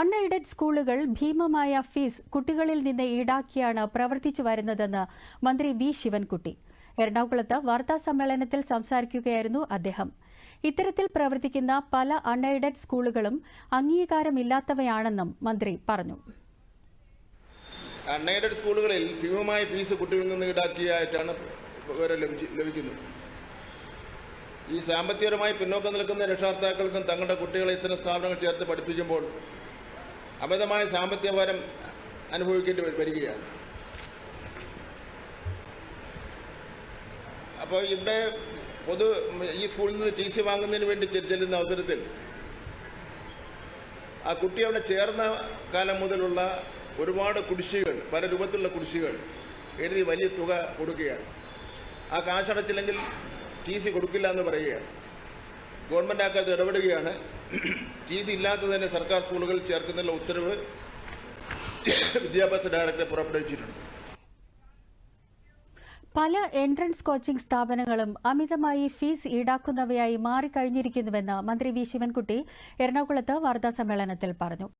Unaided സ്കൂളുകൾ ഭീമമായ fees കുട്ടികളിൽ നിന്ന് ഈടാക്കിയാണ് പ്രവർത്തിച്ചു വരുന്നതെന്ന് മന്ത്രി വി ശിവൻകുട്ടി. എറണാകുളത്ത് വാർത്താ സമ്മേളനത്തിൽ സംസാരിക്കുകയായിരുന്നു അദ്ദേഹം. ഇത്തരത്തിൽ പ്രവർത്തിക്കുന്ന പല അൺഎയ്ഡഡ് സ്കൂളുകളും അംഗീകാരമില്ലാത്തവയാണെന്നും മന്ത്രി പറഞ്ഞു. അൺഎയ്ഡഡ് സ്കൂളുകളിൽ ഭീമമായ ഫീസ് കുട്ടികളിൽ നിന്ന് ഈടാക്കിയായിട്ടാണ് ലഭിക്കുന്നത്. ഈ സാമ്പത്തികപരമായി പിന്നോക്കം നിൽക്കുന്ന രക്ഷാകർത്താക്കൾക്കും തങ്ങളുടെ കുട്ടികളെ ഇത്തരം സ്ഥാപനങ്ങൾ ചേർത്ത് പഠിപ്പിക്കുമ്പോൾ അമിതമായ സാമ്പത്തിക ഭാരം അനുഭവിക്കേണ്ടി വരികയാണ്. അപ്പോൾ ഇവിടെ പൊതു ഈ സ്കൂളിൽ നിന്ന് ടി സി വാങ്ങുന്നതിന് വേണ്ടി ചെല്ലുന്ന അവസരത്തിൽ ആ കുട്ടി അവിടെ ചേർന്ന കാലം മുതലുള്ള ഒരുപാട് കുടിശ്ശികൾ പല രൂപത്തിലുള്ള കുടിശ്ശികൾ എഴുതി വലിയ തുക കൊടുക്കുകയാണ്. ആ കാശടച്ചില്ലെങ്കിൽ ടി സി കൊടുക്കില്ല എന്ന് പറയുകയാണ്. ഗവൺമെന്റ് ആക്കാലത്ത് ഇടപെടുകയാണ്. ടി സി ഇല്ലാത്ത തന്നെ സർക്കാർ സ്കൂളുകളിൽ ചേർക്കുന്നതിനുള്ള ഉത്തരവ് വിദ്യാഭ്യാസ ഡയറക്ടർ പുറപ്പെടുവിച്ചിട്ടുണ്ട്. പല എൻട്രൻസ് കോച്ചിംഗ് സ്ഥാപനങ്ങളും അമിതമായി ഫീസ് ഈടാക്കുന്നവയായി മാറിക്കഴിഞ്ഞിരിക്കുന്നുവെന്ന് മന്ത്രി വി. ശിവൻകുട്ടി എറണാകുളത്ത് വാർത്താസമ്മേളനത്തിൽ പറഞ്ഞു.